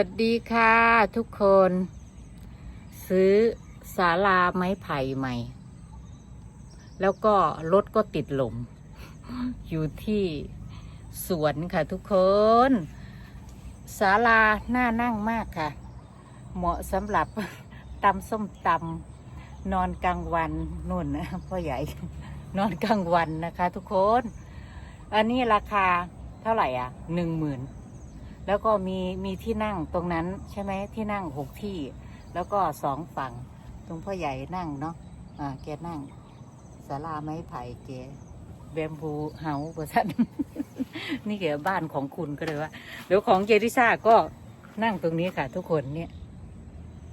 วัสดีค่ะทุกคน ซื้อศาลาไม้ไผ่ใหม่ แล้วก็รถก็ติดหลม อยู่ที่สวนค่ะทุกคนศาลาน่านั่งมากค่ะ เหมาะสำหรับตำส้มตำนอนกลางวันนุ่นนะพ่อใหญ่นอนกลางวันนะคะ ทุกคน อันนี้ราคาเท่าไหร่อะหนึ่งหมื่น แล้วก็มีมีที่นั่งตรงนั้นใช่ไหมที่นั่งหกที่ แล้วก็สองฝั่ง ตรงพ่อใหญ่นั่งเนาะอ่าแกนั่งศาลาไม้ไผ่แกแบมบูเฮาส์ประสันนี่แกบ้านของคุณก็เลยว่าเดี๋ยวของเจริซ่าก็นั่งตรงนี้ค่ะ ทุกคนเนี่ย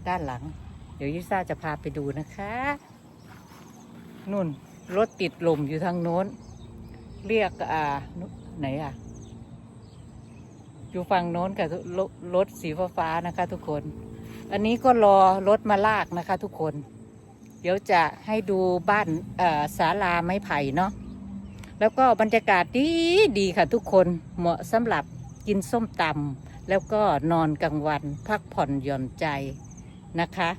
ด้านหลัง เดี๋ยวยิซ่าจะพาไปดูนะคะนุ่นรถติดลมอยู่ทางโน้น เรียกอ่าไหนอะ อยู่ฝั่งโน้นกับรถรถสีฟ้าๆนะคะ ทุกคน อันนี้ก็รอรถมาลากนะคะ ทุกคน เดี๋ยวจะให้ดูบ้านศาลาไม้ไผ่เนาะ แล้วก็บรรยากาศดีดีค่ะทุกคน เหมาะสำหรับกินส้มตำแล้วก็นอนกลางวันพักผ่อนหย่อนใจนะคะ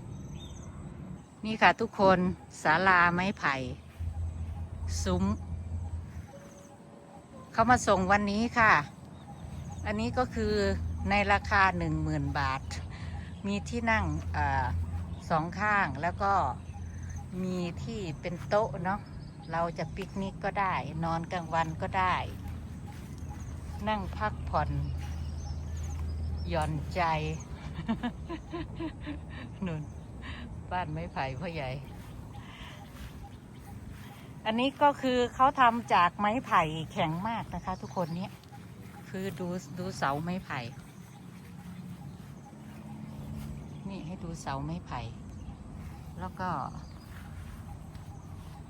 นี่ค่ะทุกคนศาลาไม้ไผ่ ซุ้ม เขามาส่งวันนี้ค่ะ อันนี้ก็คือในราคาหนึ่งหมื่นบาท มีที่นั่งอสองข้างแล้วก็มีที่เป็นโต๊ะเนาะเราจะปิกนิกก็ได้ นอนกลางวันก็ได้ นั่งพักผ่อนหย่อนใจนุนบ้านไม้ไผ่พ่อใหญ่ อันนี้ก็คือเขาทำจากไม้ไผ่แข็งมากนะคะทุกคนเนี่ย คือดูดูเสาไม้ไผ่ นี่ให้ดูเสาไม้ไผ่ แล้วก็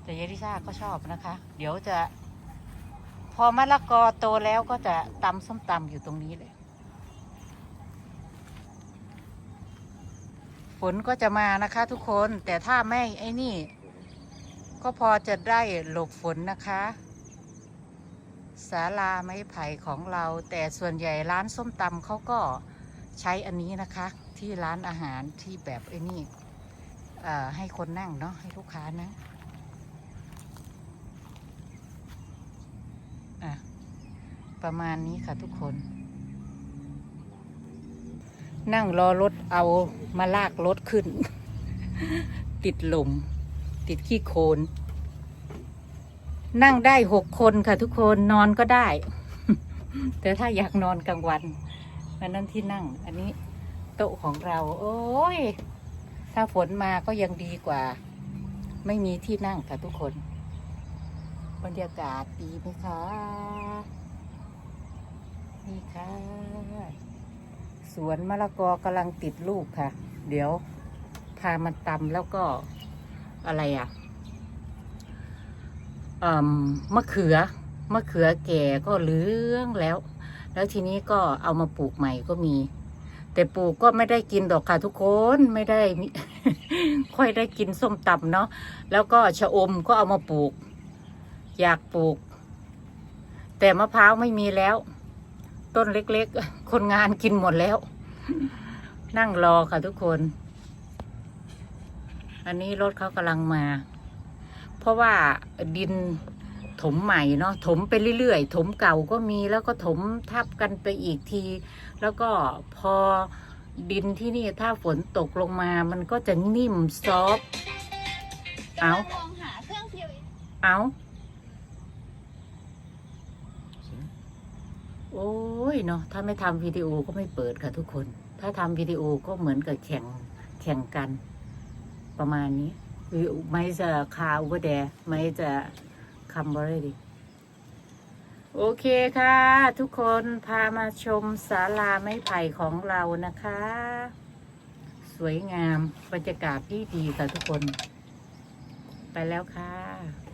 แต่ยายดิซ่าก็ชอบนะคะ เดี๋ยวจะ พอมะละกอโตแล้วก็จะตำส้มตำอยู่ตรงนี้เลย ฝนก็จะมานะคะทุกคนแต่ถ้าไม่ไอ้นี่ ก็พอจะได้หลบฝนนะคะ ศาลาไม้ไผ่ของเรา แต่ส่วนใหญ่ร้านส้มตำเขาก็ใช้อันนี้นะคะ ที่ร้านอาหารที่แบบไอ้นี่ให้คนนั่งเนาะให้ลูกค้านะอะประมาณนี้ค่ะทุกคน นั่งรอรถเอามาลากรถขึ้น ติดลมติดขี้โคลน นั่งได้หกคนค่ะทุกคนนอนก็ได้ แต่ถ้าอยากนอนกลางวันอันนั้นที่นั่ง อันนี้โต๊ะของเรา โอ้ย ถ้าฝนมาก็ยังดีกว่า ไม่มีที่นั่งค่ะทุกคน บรรยากาศดีไหมคะนี่ค่ะ สวนมะละกอกำลังติดลูกค่ะ เดี๋ยวพามันตำแล้วก็อะไรอะ มะเขือมะเขือแก่ก็เหลืองแล้ว แล้วทีนี้ก็เอามาปลูกใหม่ก็มี แต่ปลูกก็ไม่ได้กินดอกค่ะทุกคนไม่ได้ค่อยได้กินส้มตำเนาะแล้วก็ชะอมก็เอามาปลูก อยากปลูก แต่มะพร้าวไม่มีแล้ว ต้นเล็กๆ คนงานกินหมดแล้ว นั่งรอค่ะทุกคน อันนี้รถเขากำลังมา เพราะว่าดินถมใหม่เนาะถมไปเรื่อยๆ ถมเก่าก็มีแล้วก็ถมทับกันไปอีกที แล้วก็พอดินที่นี่ถ้าฝนตกลงมามันก็จะนิ่มซอฟเอามองหาเครื่อง POS เอาโอ้ยเนาะถ้าไม่ทำวิดีโอก็ไม่เปิดค่ะทุกคน ถ้าทำวิดีโอก็เหมือนกับแข่งแข่งกันประมาณนี้ ไม่จะคาอุปเดไม่จะคำบริดีโอเคค่ะ ทุกคนพามาชมศาลาไม้ไผ่ของเรานะคะ สวยงามบรรยากาศดีดีค่ะทุกคน ไปแล้วค่ะ